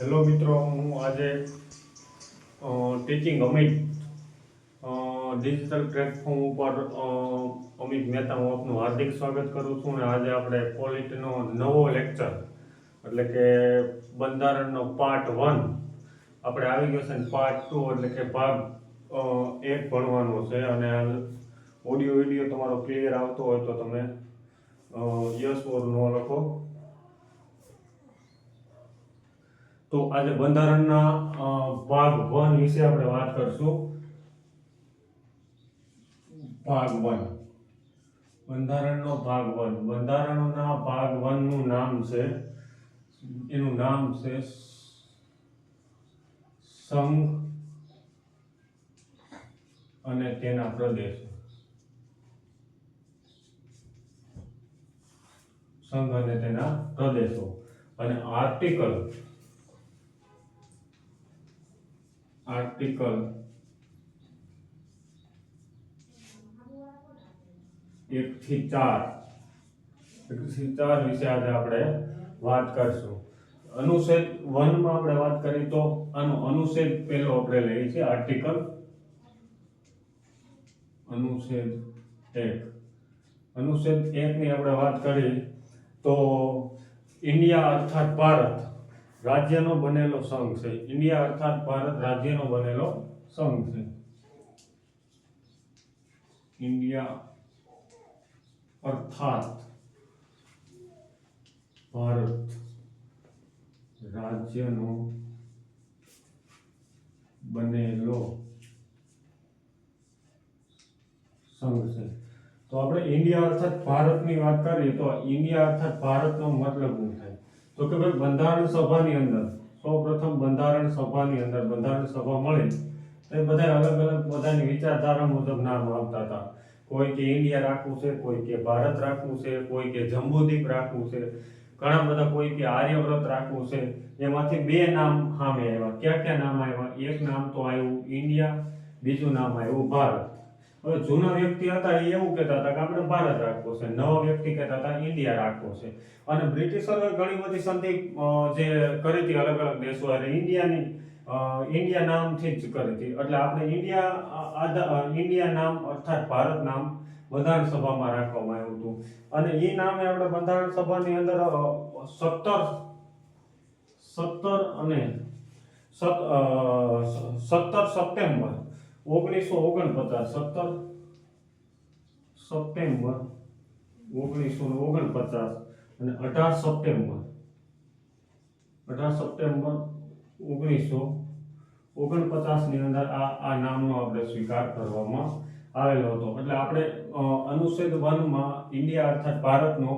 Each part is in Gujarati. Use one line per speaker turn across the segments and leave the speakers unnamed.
હેલો મિત્રો, હું આજે ટીચિંગ અમિત ડિજિટલ પ્લેટફોર્મ ઉપર અમિત મહેતા હું આપનું હાર્દિક સ્વાગત કરું છું અને આજે આપણે પોલિટનો નવો લેક્ચર એટલે કે બંધારણનો પાર્ટ વન આપણે આવી ગયો છે પાર્ટ ટુ એટલે કે ભાગ એક ભણવાનો છે અને ઓડિયો વીડિયો તમારો ક્લિયર આવતો હોય તો તમે યસ ઓર નો લખો. તો આજે બંધારણના ભાગ વન વિશે આપણે વાત કરશું. ભાગ વન. બંધારણનો ભાગ વન. બંધારણના ભાગ વનનું નામ છે, એનું નામ છે સંઘ અને તેના પ્રદેશ. સંઘ અને તેના પ્રદેશો. અને આર્ટિકલ આર્ટિકલ એક થી ચાર. એક થી ચાર વિશે આજે આપણે વાત કરશું. અનુચ્છેદ વનમાં આપણે વાત કરી તો આનો અનુચ્છેદ પહેલો આપણે લઈએ છીએ આર્ટિકલ અનુચ્છેદ એક. અનુચ્છેદ એક ની આપણે વાત કરી તો ઇન્ડિયા અર્થાત ભારત. રાજ્યનો બનેલો સંઘ છે. ઇન્ડિયા અર્થાત ભારત રાજ્યનો બનેલો સંઘ છે. ઇન્ડિયા અર્થાત ભારત રાજ્યનો બનેલો સંઘ છે. તો આપણે ઇન્ડિયા અર્થાત ભારતની વાત કરીએ તો ઇન્ડિયા અર્થાત ભારતનો મતલબ શું થાય? તો કે ભાઈ બંધારણ સભાની અંદર, સૌપ્રથમ બંધારણ સભાની અંદર બંધારણ સભા મળી, તો એ બધા અલગ અલગ બધાની વિચારધારા મુજબ નામ આવતા હતા. કોઈ કે ઇન્ડિયા રાખવું છે, કોઈ કે ભારત રાખવું છે, કોઈ કે જંબુદ્વીપ રાખવું છે, ઘણા બધા કોઈ કે આર્યવ્રત રાખવું છે, એમાંથી બે નામ સામે આવ્યા. ક્યાં ક્યાં નામ આવ્યા? એક નામ તો આવ્યું ઇન્ડિયા, બીજું નામ આવ્યું ભારત. હવે જૂના વ્યક્તિ હતા એ એવું કહેતા હતા કે આપણે ભારત રાખવો છે. નવા વ્યક્તિ કહેતા હતા ઇન્ડિયા રાખવો છે. અને બ્રિટિશરોએ ઘણી બધી સંધિ જે કરી હતી અલગ અલગ દેશો અને ઇન્ડિયાની ઇન્ડિયા નામથી જ કરી હતી. એટલે આપણે ઇન્ડિયા ઇન્ડિયા નામ અર્થાત ભારત નામ બંધારણ સભામાં રાખવામાં આવ્યું હતું. અને એ નામે આપણે બંધારણ સભાની અંદર સત્તર સત્તર અને સત સત્તર સપ્ટેમ્બર ઓગણીસો ઓગણપચાસ, સત્તર સપ્ટેમ્બર ઓગણીસો ઓગણપચાસ અને અઢાર સપ્ટેમ્બર. અઢાર સપ્ટેમ્બર ઓગણીસો ઓગણપચાસની અંદર આ આ નામનો આપણે સ્વીકાર કરવામાં આવેલો હતો. એટલે આપણે અનુચ્છેદ વનમાં ઇન્ડિયા અર્થાત ભારતનો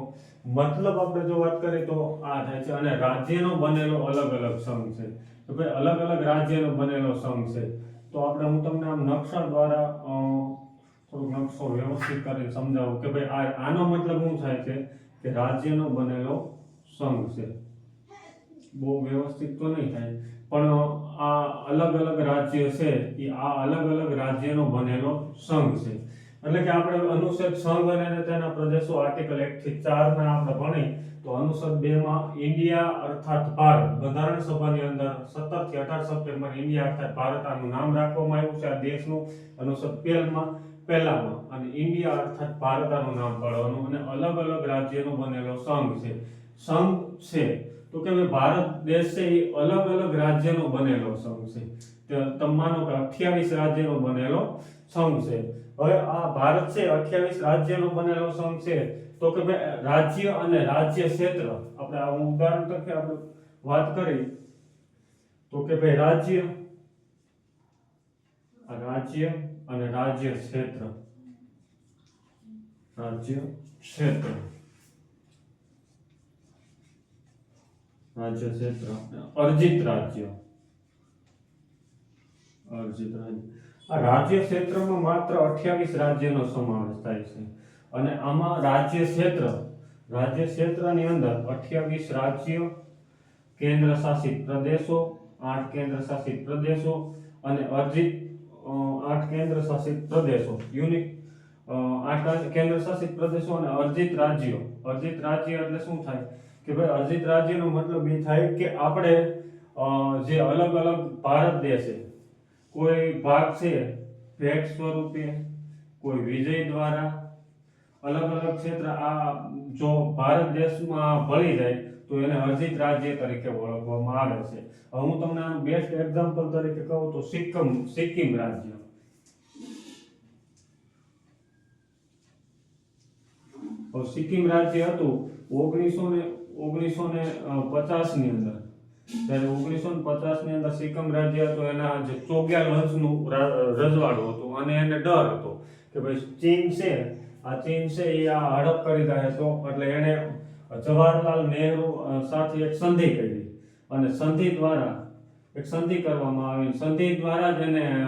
મતલબ આપણે જો વાત કરીએ તો આ થાય છે અને રાજ્યનો બનેલો અલગ અલગ સંઘ છે. તો ભાઈ અલગ અલગ રાજ્યનો બનેલો સંઘ છે. તો આપણે હું તમને આમ નકશા દ્વારા થોડોક નકશો વ્યવસ્થિત કરીને સમજાવું કે ભાઈ આ, આનો મતલબ શું થાય છે કે રાજ્યનો બનેલો સંઘ છે. બહુ વ્યવસ્થિત તો નહીં થાય, પણ આ અલગ અલગ રાજ્ય છે, એ આ અલગ અલગ રાજ્યનો બનેલો સંઘ છે. એટલે કે આપણે અનુચ્છેદ સંઘ અને તેના પ્રદેશો આર્ટિકલ એક થી ચાર ના આપણે ભણી, તો અનુચ્છેદ 2 માં ઇન્ડિયા અર્થાત ભારત, બંધારણ સભાની અંદર સત્તરથી અઢાર સપ્ટેમ્બર ઇન્ડિયા અર્થાત ભારત આનું નામ રાખવામાં આવ્યું છે આ દેશનું, અનુચ્છેદ પહેલમાં પહેલામાં, અને ઇન્ડિયા અર્થાત ભારત આનું નામ પાડવાનું, અને અલગ અલગ રાજ્યનો બનેલો સંઘ છે. સંઘ છે. તો કે ભારત દેશ છે એ અલગ અલગ રાજ્યનો બનેલો સંઘ છે. માનો કે અઠ્યાવીસ રાજ્યનો બનેલો સંઘ છે. હવે આ ભારત છે, અઠ્યાવીસ રાજ્યનો બનેલો સંઘ છે. તો કે ભાઈ રાજ્ય અને રાજ્ય ક્ષેત્ર. આપણે આ ઉદાહરણ તરીકે આપણે વાત કરી. તો કે ભાઈ રાજ્ય રાજ્ય અને રાજ્ય ક્ષેત્ર. રાજ્ય ક્ષેત્ર. રાજ્ય ક્ષેત્ર. અર્જિત રાજ્ય. અર્જિત રાજ્ય આ રાજ્ય ક્ષેત્રમાં માત્ર અઠ્યાવીસ રાજ્યનો સમાવેશ થાય છે. અને આમાં રાજ્ય ક્ષેત્ર, રાજ્ય ક્ષેત્રની અંદર અઠ્યાવીસ રાજ્યો કેન્દ્ર શાસિત પ્રદેશો, આઠ કેન્દ્ર શાસિત પ્રદેશો અને અર્જિત આઠ કેન્દ્ર શાસિત પ્રદેશો, યુનિક આઠ કેન્દ્ર શાસિત પ્રદેશો અને અર્જિત રાજ્યો. અર્જિત રાજ્ય એટલે શું થાય? કે ભાઈ અર્જિત રાજ્યનો મતલબ એ થાય કે આપણે જે અલગ અલગ ભારત દેશે કોઈ ભાગ છે ભેટ સ્વરૂપે, કોઈ વિજય દ્વારા, અલગ અલગ ક્ષેત્ર, આ જો ભારત દેશમાં ભળી જાય, તો એને અર્જિત રાજ્ય તરીકે ઓળખવામાં આવે છે. હું તમને આનું બેસ્ટ એક્ઝામ્પલ તરીકે કહું તો સિક્કમ, સિક્કિમ રાજ્ય. સિક્કિમ રાજ્ય હતું ઓગણીસો ને ઓગણીસો ને પચાસની અંદર. ત્યારે ઓગણીસો ને પચાસની અંદર સિક્કમ રાજ્ય હતો, એના જે ચોગ્યાલ વંશનું રા- રજવાડું હતું અને એને ડર હતો કે ભાઈ ચીન છે, આ ચીન છે એ આ હડપ કરી રહ્યા તો એટલે એને જવાહરલાલ નહેરુ સાથે એક સંધિ કરી અને સંધિ દ્વારા, એક સંધિ કરવામાં આવી. સંધિ દ્વારા જ એને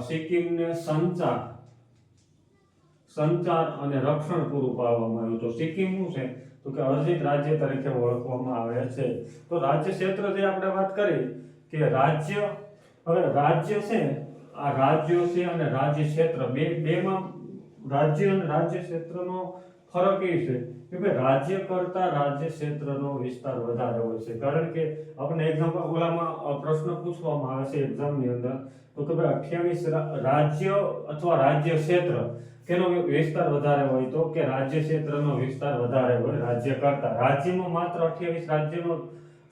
સિક્કિમને સંચાર સંચાર અને રક્ષણ પૂરું પાડવામાં આવ્યું. તો સિક્કિમ શું છે? તો કે અર્જિત રાજ્ય તરીકે ઓળખવામાં આવે છે. તો રાજ્ય ક્ષેત્ર જે આપણે વાત કરી કે રાજ્ય, હવે રાજ્ય છે, આ રાજ્યો છે અને રાજ્ય ક્ષેત્ર. બે, બેમાં રાજ્ય અને રાજ્ય ક્ષેત્રનો ફરક એ છે કે ભાઈ રાજ્ય કરતા રાજ્ય ક્ષેત્રનો વિસ્તાર વધારે હોય છે. કારણ કે આપણે એક્ઝામ્પલ ઓલામાં પ્રશ્ન પૂછવામાં આવે છે એક્ઝામની અંદર તો કે ભાઈ અઠ્યાવીસ રાજ્ય અથવા રાજ્ય ક્ષેત્ર તેનો વિસ્તાર વધારે હોય તો કે રાજ્ય ક્ષેત્રનો વિસ્તાર વધારે હોય, રાજ્ય કરતા. રાજ્યમાં માત્ર અઠ્યાવીસ રાજ્યનો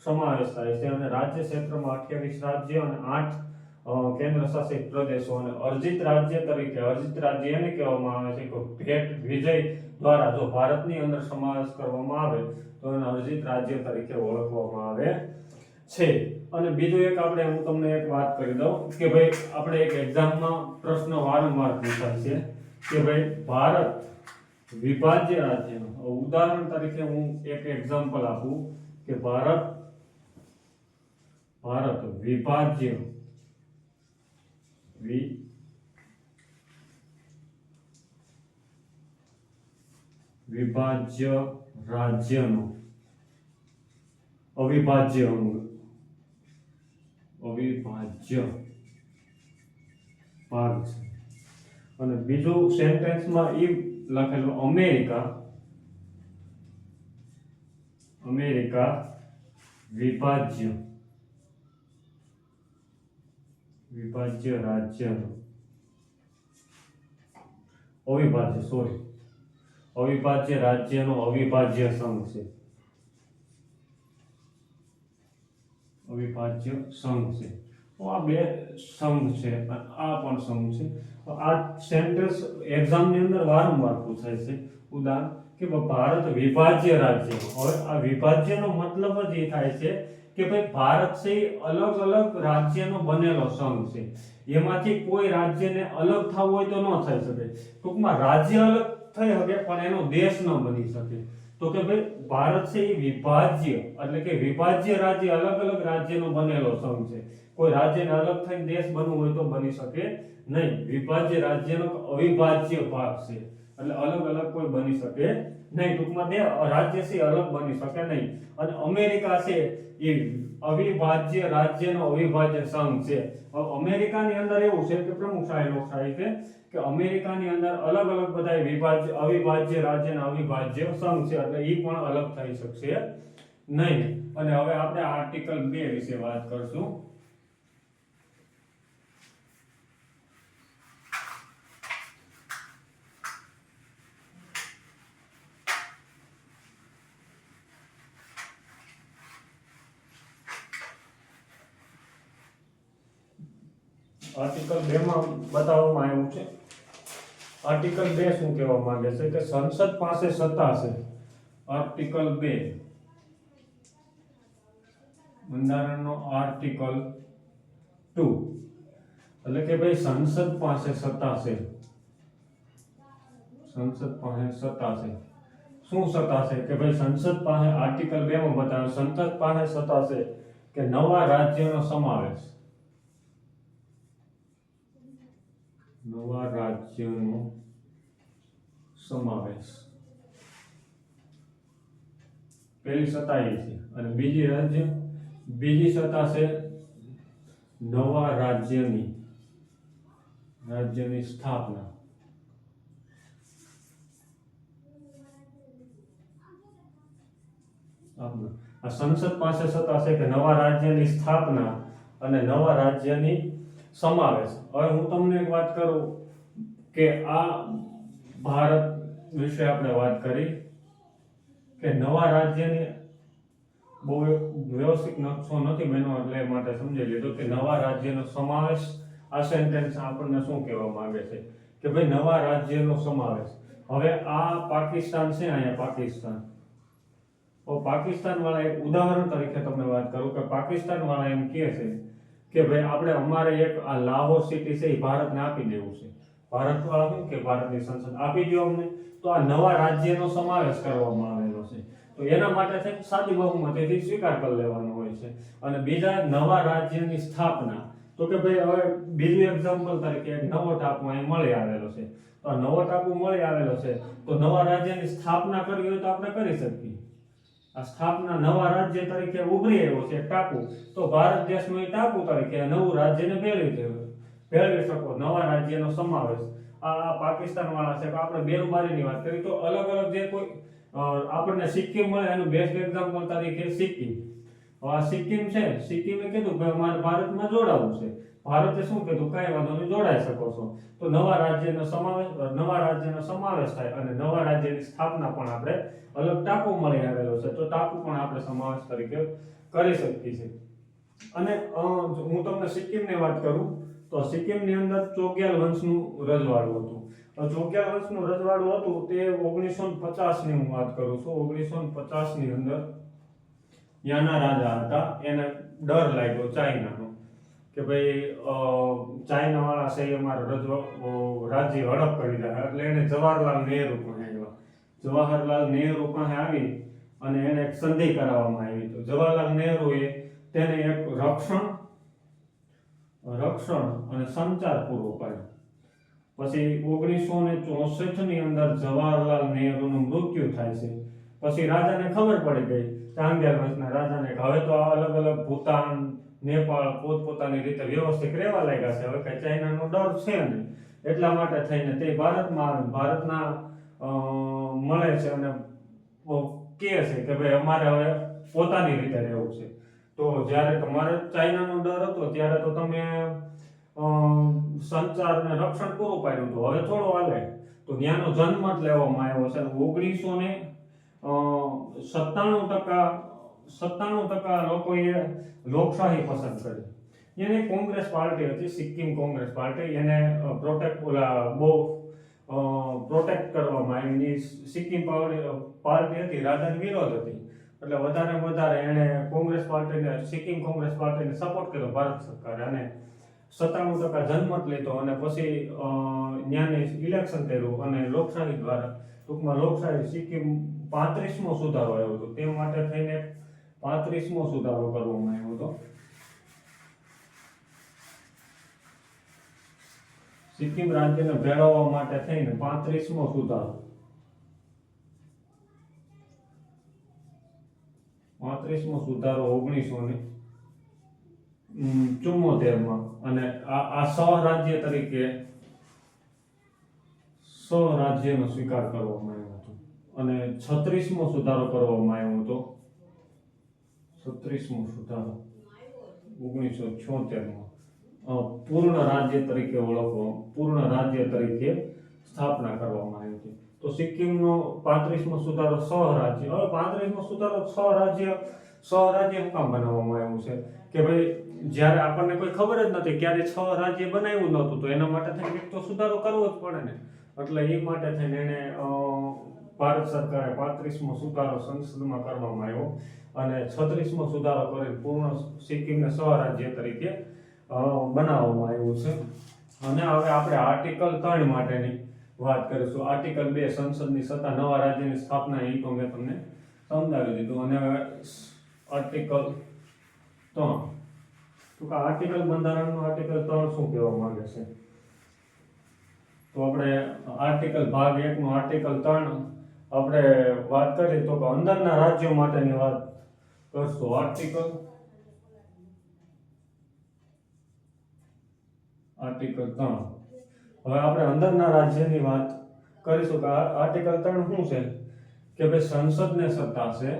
સમાવેશ થાય છે અને રાજ્ય ક્ષેત્રમાં અઠ્યાવીસ રાજ્ય અને આઠ કેન્દ્ર શાસિત પ્રદેશો અને અર્જિત રાજ્ય તરીકે, અર્જિત રાજ્ય એને કહેવામાં આવે છે કે ભેટ વિજય દ્વારા જો ભારતની અંદર સમાવેશ કરવામાં આવે તો એને અર્જિત રાજ્ય તરીકે ઓળખવામાં આવે છે. અને બીજું એક આપણે હું તમને એક વાત કરી દઉં કે ભાઈ આપણે એક એક્ઝામમાં પ્રશ્ન વારંવાર પૂછાય છે કે ભાઈ ભારત વિભાજ્ય રાજ્ય, ઉદાહરણ તરીકે હું એક એક્ઝામ્પલ આપું કે ભારત ભારત વિભાજ્ય વિભાજ્ય રાજ્યનો, અવિભાજ્ય અંગ અવિભાજ્ય ભાગ છે. અને બીજું સેન્ટેન્સમાં એ લખેલું અમેરિકા અમેરિકા વિભાજ્ય વિભાજ્ય રાજ્ય. અવિભાજ્ય સોરી અવિભાજ્ય રાજ્યનો અવિભાજ્ય સંઘ છે. અવિભાજ્ય સંઘ છે. તો આ બે સંઘ છે આ પણ સંઘ છે. તો આ સેન્ટેન્સ એક્ઝામની અંદર વારંવાર પૂછાય છે. ઉદાહરણ, કે ભારત વિભાજ્ય રાજ્ય, હવે આ વિભાજ્યનો મતલબ જ એ થાય છે કે ભાઈ ભારત છે અલગ અલગ રાજ્યનો બનેલો સંઘ છે. એમાંથી કોઈ રાજ્યને અલગ થવું હોય તો ન થઈ શકે. ટૂંકમાં રાજ્ય અલગ થઈ શકે, પણ એનો દેશ ન બની શકે. તો કે ભાઈ, ભારત છે એ વિભાજ્ય, એટલે કે વિભાજ્ય રાજ્ય અલગ અલગ રાજ્યનો બનેલો સંઘ છે. કોઈ રાજ્યને અલગ થઈને દેશ બનવું હોય તો બની શકે નહીં. વિભાજ્ય રાજ્યનો અવિભાજ્ય ભાગ છે. એટલે અલગ અલગ કોઈ બની શકે નહીં. ટૂંકમાં બે રાજ્ય છે અલગ બની શકે નહીં. અને અમેરિકા છે એ અવિભાજ્ય રાજ્યનો અવિભાજ્ય સંઘ છે. અમેરિકાની અંદર એવું છે કે પ્રમુખશાહી લોકશાહી છે કે અમેરિકાની અંદર અલગ અલગ બધા વિભાજ્ય, અવિભાજ્ય રાજ્યના અવિભાજ્ય સંઘ છે, એટલે એ પણ અલગ થઈ શકશે નહીં. અને હવે આપણે આર્ટિકલ બે વિશે વાત કરશું. આર્ટિકલ બે માં બતાવવામાં આવ્યું છે. આર્ટિકલ બે શું કહેવા માંગે છે કે સંસદ પાસે સત્તા છે? આર્ટિકલ બે. બંધારણનો આર્ટિકલ ટુ. એટલે કે ભાઈ સંસદ પાસે સત્તા છે. સંસદ પાસે સત્તા છે. શું સત્તા છે? કે ભાઈ સંસદ પાસે આર્ટિકલ બે માં બતાવે સંસદ પાસે સત્તા છે કે નવા રાજ્યનો સમાવેશ. નવા રાજ્યનો સમાવેશ. પહેલી સત્તા એ છે અને બીજી રાજ્ય? બીજી સત્તા છે નવા રાજ્યની રાજ્યની સ્થાપના. સ્થાપના આ સંસદ પાસે સત્તા છે કે નવા રાજ્યની સ્થાપના અને નવા રાજ્યની સમાવેશ. હવે હું તમને એક વાત કરું કે આ ભારત વિશે આપણે વાત કરી કે નવા રાજ્યની બહુ વ્યવસ્થિત નકશો નથી બન્યો એટલે માટે સમજી લીધું કે નવા રાજ્યનો સમાવેશ આ સેન્ટેન્સ આપણને શું કહેવા માંગે છે? કે ભાઈ નવા રાજ્યનો સમાવેશ. હવે આ પાકિસ્તાન છે અહીંયા પાકિસ્તાન. પાકિસ્તાન વાળા એક ઉદાહરણ તરીકે તમને વાત કરું કે પાકિસ્તાન વાળા એમ કહે છે કે ભાઈ આપણે અમારે એક આ લાહોર સિટી છે એ ભારતને આપી દેવું છે. ભારત વાળા શું કે ભારતની સંસદ આપી દો અમને. તો આ નવા રાજ્યનો સમાવેશ કરવામાં આવેલો છે. તો એના માટે છે સાદી બહુમતીથી સ્વીકાર કરી લેવાનો હોય છે. અને બીજા નવા રાજ્યની સ્થાપના. તો કે ભાઈ હવે બીજું એક્ઝામ્પલ તરીકે એક નવો ટાપુ અહીં મળી આવેલો છે. તો આ નવો ટાપુ મળી આવેલો છે. તો નવા રાજ્યની સ્થાપના કરવી હોય તો આપણે કરી શકીએ. સ્થાપના નવા રાજ્ય તરીકે ઉભરી આવ્યો છે ટાપુ. તો ભારત દેશમાં ટાપુ તરીકે નવું રાજ્યને ભેળવી દેવું ભેળવી શકો, નવા રાજ્યનો સમાવેશ. આ પાકિસ્તાન વાળા છે આપણે બેરુબારીની વાત કરી, તો અલગ અલગ જે કોઈ આપણને સિક્કિમ મળે, એનું બેસ્ટ એક્ઝામ્પલ તરીકે સિક્કિમ. આ સિક્કિમ છે, સિક્કિમે કીધું કે મારે ભારતમાં જોડાવું છે. ભારતે શું કીધું? કાંઈ વાંધો નહીં, જોડાઈ શકો છો. તો નવા રાજ્યનો સમાવેશ નવા રાજ્યનો સમાવેશ થાય અને નવા રાજ્યની સ્થાપના પણ આપણે અલગ ટાપુ મળી આવેલો છે. તો ટાપુ પણ આપણે સમાવેશ તરીકે કરી શકીએ છીએ. અને હું તમને સિક્કિમની વાત કરું, તો સિક્કિમની અંદર ચોગ્યાલ વંશનું રજવાડું હતું. ચોગ્યાલ વંશનું રજવાડું હતું તે ઓગણીસો પચાસની હું વાત કરું છું. ઓગણીસો પચાસની અંદર ત્યાંના રાજા હતા. એને ડર લાગ્યો ચાઇનાનો. કે ભાઈ અ, ચાઇના વાળા છે અમારો રાજ્ય હડપ કરી રહ્યા એટલે એને જવાહરલાલ નહેરુ પાસે આવ્યા જવાહરલાલ નહેરુ પાસે આવી અને એને એક સંધિ કરાવવામાં આવી. તો જવાહરલાલ નહેરુએ તેને એક રક્ષણ રક્ષણ અને સંચાર પૂરો પાડ્યો. પછી ઓગણીસો ને ચોસઠની અંદર જવાહરલાલ નહેરુનું મૃત્યુ થાય છે. પછી રાજાને ખબર પડી ગઈ ચાંદ્યા વંશના રાજાને હવે તો અલગ અલગ ભૂતાન નેપાળ પોતપોતાની રીતે વ્યવસ્થિત રહેવા લાગ્યા છે. હવે કે ચાઇનાનો ડર છે નહીં. એટલા માટે થઈને તે ભારતમાં, ભારતના મળે છે અને કહે છે કે ભાઈ અમારે હવે પોતાની રીતે રહેવું છે. તો જ્યારે તમારે ચાઇનાનો ડર હતો, ત્યારે તો તમે સંચારને રક્ષણ પૂરું પાડ્યું હતું. હવે થોડો હાલે. તો ત્યાંનો જન્મ જ લેવામાં આવ્યો છે ઓગણીસો ને સત્તાણું ટકા સત્તાણું ટકા લોકોએ લોકશાહી પસંદ કરી. એને કોંગ્રેસ પાર્ટી હતી, સિક્કિમ કોંગ્રેસ પાર્ટી, એને પ્રોટેક્ટ ઓલા, બહુ પ્રોટેક્ટ કરવામાં આવી. સિક્કિમ પાર્ટી હતી, રાજાની વિરોધ હતી. એટલે વધારે વધારે એણે કોંગ્રેસ પાર્ટીને, સિક્કિમ કોંગ્રેસ પાર્ટીને સપોર્ટ કર્યો ભારત સરકારે અને સત્તાણું ટકા જનમત લીધો અને પછી ન્યાને ઇલેક્શન કર્યું અને લોકશાહી દ્વારા ટૂંકમાં લોકશાહી સિક્કિમ પાંત્રીસમો સુધારો આવ્યો હતો. તે માટે થઈને પાંત્રીસમો સુધારો કરવામાં આવ્યો હતો સિક્કિમ રાજ્યને ભેળવવા માટે થઈને પાંત્રીસમો સુધારો. પાંત્રીસમો સુધારો ઓગણીસો ને ચુમ્મોતેરમાં અને આ આ સ્વરાજ્ય તરીકે સ્વરાજ્યનો સ્વીકાર કરવામાં આવ્યો હતો. અને છત્રીસમો સુધારો કરવામાં આવ્યો હતો. છત્રીસમો સુધારો. ઓગણીસો છોતેરમાં. પૂર્ણ રાજ્ય તરીકે ઓળખવા પૂર્ણ રાજ્ય તરીકે સ્થાપના કરવામાં આવી હતી. તો સિક્કિમનો પાંત્રીસમો સુધારો સ્વરાજ્ય, હવે પાંત્રીસમો સુધારો સ્વરાજ્ય સ્વરાજ્ય રાજ્ય કામ બનાવવામાં આવ્યું છે? કે ભાઈ, જ્યારે આપણને કોઈ ખબર જ નથી ક્યારે છ રાજ્ય બનાવ્યું નહોતું, તો એના માટે થઈને એક તો સુધારો કરવો જ પડે ને. એટલે એ માટે થઈને એને ભારત સરકારે પાંત્રીસમો સુધારો સંસદમાં કરવામાં આવ્યો. અને છત્રીસમો સુધારો કરી પૂર્ણ સિક્કિમને સ્વરાજ્ય તરીકે બનાવવામાં આવ્યું છે. અને હવે આપણે આર્ટિકલ ત્રણ માટેની વાત કરીશું. આર્ટિકલ બે, સંસદની સત્તા, નવા રાજ્યની સ્થાપના એ તો મેં તમને સમજાવી દીધું. અને આર્ટિકલ ત્રણ. તો કે આર્ટિકલ બંધારણનો આર્ટિકલ ત્રણ શું કહેવા માંગે છે? તો આપણે આર્ટિકલ ભાગ એકનો આર્ટિકલ ત્રણ આપણે વાત કરીએ તો કે અંદરના રાજ્યો માટેની વાત કરશું આર્ટિકલ આર્ટિકલ ત્રણ. હવે આપણે અંદરના રાજ્યની વાત કરીશું કે આર્ટિકલ ત્રણ શું છે? કે ભાઈ સંસદને સત્તા છે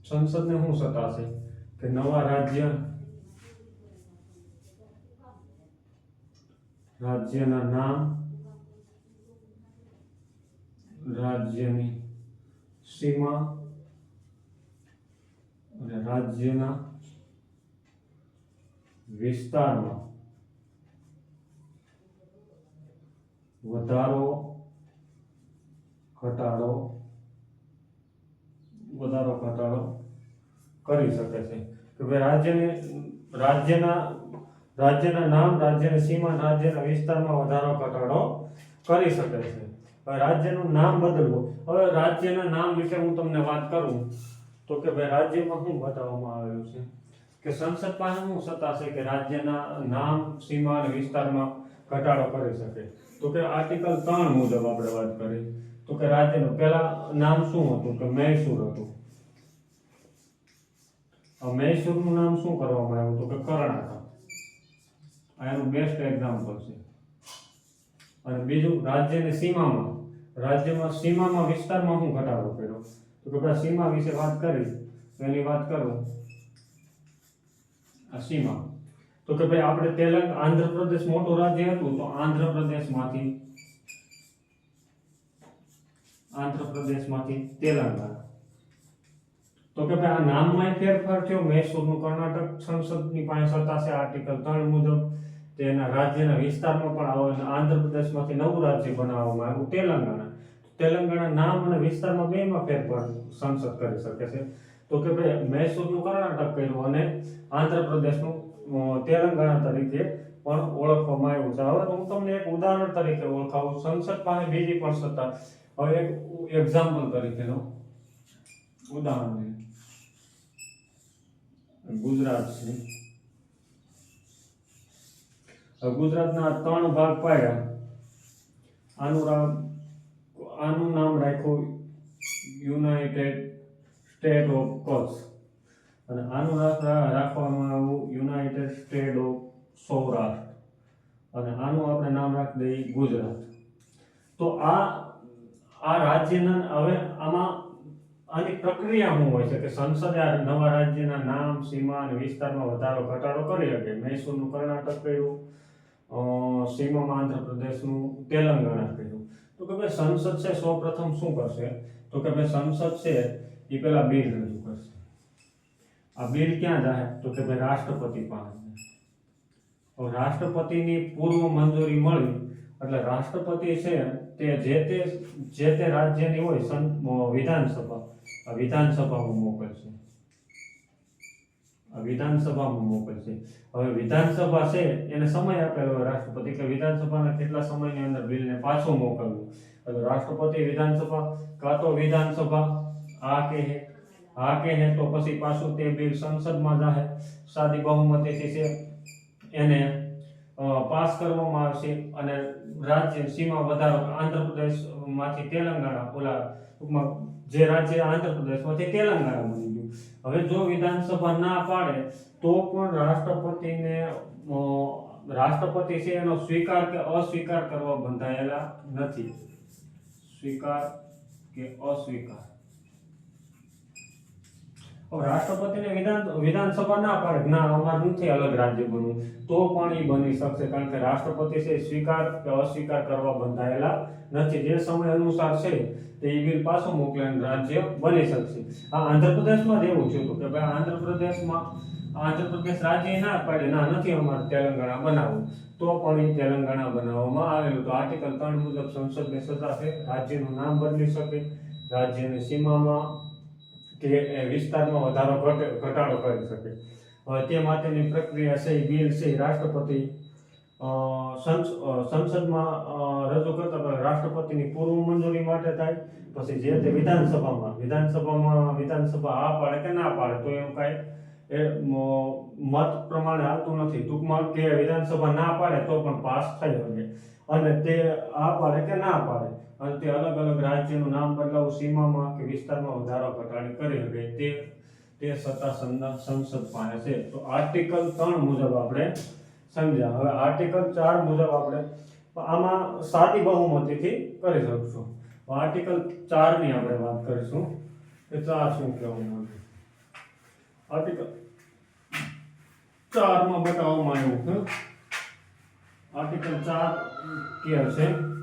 સંસદને શું સત્તા છે કે નવા રાજ્ય રાજ્યના નામ રાજ્યની સીમા અને રાજ્યના વિસ્તારમાં વધારો, ઘટાડો વધારો, ઘટાડો કરી શકે છે. કે ભાઈ રાજ્યની, રાજ્યના રાજ્યના નામ, રાજ્યની સીમા, રાજ્યના વિસ્તારમાં વધારો, ઘટાડો કરી શકે છે. રાજ્યનું નામ બદલવું. હવે રાજ્યના નામ વિશે હું તમને વાત કરું તો કે ભાઈ રાજ્યમાં શું બતાવવામાં આવેલું છે? કે સંસદ પાસે શું સત્તા છે કે રાજ્યના નામ, સીમા અને વિસ્તારમાં ઘટાડો કરી શકે? તો કે આર્ટિકલ ત્રણ મુજબ આપણે વાત કરી. તો કે રાજ્યનું પહેલા નામ શું હતું? કે મૈસૂર હતું. મૈસૂરનું નામ શું કરવામાં આવ્યું? હતું કે કર્ણાટક. આ એનું બેસ્ટ એક્ઝામ્પલ છે. અને બીજું રાજ્યની સીમામાં રાજ્યમાં સીમામાં વિસ્તારમાં હું ઘટાડો કર્યો. તો કે સીમા વિશે વાત કરી એની વાત કરું. આ સીમા. તો કે ભાઈ આપણે તેલંગ, આંધ્રપ્રદેશ મોટું રાજ્ય હતું, તો આંધ્રપ્રદેશમાંથી આંધ્રપ્રદેશમાંથી તેલંગાણા. તો કે ભાઈ આ નામમાં ફેરફાર થયો, મૈસૂરનું કર્ણાટક સંસદની પાસે સત્તા છે આર્ટિકલ ત્રણ મુજબ. તેના રાજ્યના વિસ્તારમાં પણ આવે અને આંધ્રપ્રદેશમાંથી નવું રાજ્ય બનાવવામાં આવ્યું, તેલંગાણા. તેલંગાણા નામ અને વિસ્તારમાં બેમાં ફેરફાર સંસદ કરી શકે છે. તો કે ભાઈ મૈસૂરનું કર્ણાટક કર્યું અને આંધ્રપ્રદેશનું તેલંગાણા તરીકે પણ ઓળખવામાં આવ્યું છે. હવે હું તમને એક ઉદાહરણ તરીકે ઓળખાવું. સંસદ પાસે બીજી પણ સત્તા. હવે એક એક્ઝામ્પલ તરીકેનો ઉદાહરણ ગુજરાત છે. ગુજરાતના ત્રણ ભાગ પાડ્યા. આનું આનું નામ રાખ્યું યુનાઇટેડ સ્ટેટ ઓફ કચ્છ અને આનું રાખ- રાખવામાં આવ્યું યુનાઇટેડ સ્ટેટ ઓફ સૌરાષ્ટ્ર અને આનું આપણે નામ રાખી દઈએ ગુજરાત. તો આ આ રાજ્યના, હવે આમાં આની પ્રક્રિયા શું હોય છે કે સંસદે આ નવા રાજ્યના નામ સીમા અને વિસ્તારમાં વધારો, ઘટાડો કરી શકે. મૈસૂરનું કર્ણાટક કર્યું સીમામાં આંધ્રપ્રદેશનું તેલંગાણા કર્યું. તો કે ભાઈ સંસદ છે, સૌ પ્રથમ શું કરશે? તો કે ભાઈ સંસદ છે એ પેલા બિલ રજૂ કરશે. આ બિલ ક્યાં જાય તો કે ભાઈ રાષ્ટ્રપતિ પાસે હવે રાષ્ટ્રપતિની પૂર્વ મંજૂરી મળી, એટલે રાષ્ટ્રપતિ છે તે જે તે જે તે રાજ્યની હોય વિધાનસભા વિધાનસભામાં મોકલશે. વિધાનસભામાં મોકલશે હવે વિધાનસભા છે, એને સમય આપેલો રાષ્ટ્રપતિ. કે વિધાનસભાના કેટલા સમયની અંદર બિલને પાછું મોકલવું? એટલે રાષ્ટ્રપતિ વિધાનસભા કાં તો વિધાનસભા, આ કહે હા કહે તો પછી પાછું તે બિલ સંસદમાં જાહે. સાદી બહુમતીથી છે, એને પાસ કરવામાં આવશે અને રાજ્ય સીમા વધારો, આંધ્રપ્રદેશમાંથી તેલંગાણા, ઓલા ટૂંકમાં જે રાજ્ય આંધ્રપ્રદેશમાંથી તેલંગાણા બની ગયું. હવે જો વિધાનસભા ના પાડે, તો પણ રાષ્ટ્રપતિને રાષ્ટ્રપતિ છે એનો સ્વીકાર કે અસ્વીકાર કરવા બંધાયેલા નથી. સ્વીકાર કે અસ્વીકાર? રાષ્ટ્રપતિને વિધાન વિધાનસભા ના પાડે ના અમારું નથી અલગ રાજ્ય બનવું તો પણ એ બની શકશે, કારણ કે રાષ્ટ્રપતિ છે સ્વીકાર કે અસ્વીકાર કરવા બંધાયેલા નથી. જે સમય અનુસાર છે તે એ બિલ પાછું મોકલે રાજ્ય બની શકશે. આ આંધ્રપ્રદેશમાં જ એવું તો કે ભાઈ આંધ્રપ્રદેશમાં, આંધ્રપ્રદેશ રાજ્ય ના પાડે, ના, નથી અમારે તેલંગાણા બનાવવું. તો પણ એ તેલંગાણા બનાવવામાં આવેલું તો આર્ટિકલ ત્રણ મુજબ સંસદને સત્તા છે, રાજ્યનું નામ બદલી શકે, રાજ્યની સીમામાં એ વિસ્તારમાં વધારો ઘટ, ઘટાડો કરી શકે. તે માટેની પ્રક્રિયા છે બિલ છે રાષ્ટ્રપતિ સંસદમાં રજૂ કરતા રાષ્ટ્રપતિની પૂર્વ મંજૂરી માટે થાય, પછી જે તે વિધાનસભામાં વિધાનસભામાં, વિધાનસભા આ પાડે કે ના પાડે, તો એનું કાંઈ એ મત પ્રમાણે આવતું નથી. ટૂંકમાં કે વિધાનસભા ના પાડે તો પણ પાસ થઈ શકે. અને તે આ પાડે કે ના પાડે. અને તે અલગ અલગ રાજ્યનું નામ બદલાવું સીમામાં કે વિસ્તારમાં વધારો ઘટાડી કરી શકે. તે તે સત્તા સંદ- સંસદ પાસે છે. તો આર્ટિકલ ત્રણ મુજબ આપણે સમજ્યા. હવે આર્ટિકલ ચાર મુજબ આપણે આમાં સાદી બહુમતીથી કરી શકશું. આર્ટિકલ ચારની આપણે વાત કરીશું. કે ચાર શું કહેવામાં આવે આર્ટિકલ. ચારમાં બતાવવામાં આવ્યું છે. આર્ટિકલ ચાર કે છે?